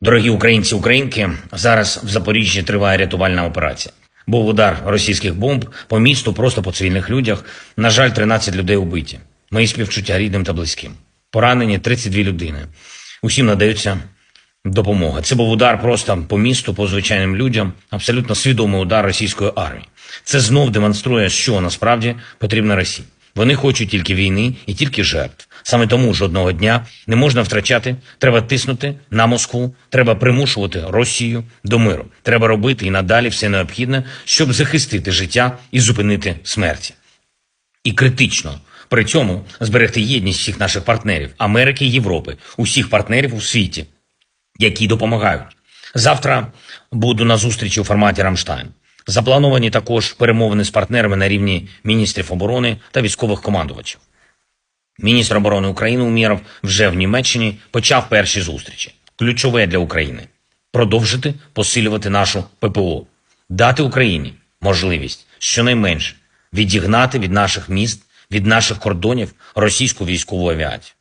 Дорогі українці, українки, зараз в Запоріжжі триває рятувальна операція. Був удар російських бомб по місту, просто по цивільних людях. На жаль, 13 людей убиті. Мої співчуття рідним та близьким. Поранені 32 людини. Усім надаються допомога. Це був удар просто по місту, по звичайним людям, абсолютно свідомий удар російської армії. Це знов демонструє, що насправді потрібно Росії. Вони хочуть тільки війни і тільки жертв. Саме тому жодного дня не можна втрачати. Треба тиснути на Москву, треба примушувати Росію до миру. Треба робити і надалі все необхідне, щоб захистити життя і зупинити смерті. І критично при цьому зберегти єдність всіх наших партнерів Америки Європи, усіх партнерів у світі, які допомагають. Завтра буду на зустрічі у форматі Рамштайн. Заплановані також перемовини з партнерами на рівні міністрів оборони та військових командувачів. Міністр оборони України Умєров вже в Німеччині почав перші зустрічі. Ключове для України продовжити посилювати нашу ППО, дати Україні можливість щонайменше відігнати від наших міст, від наших кордонів російську військову авіацію.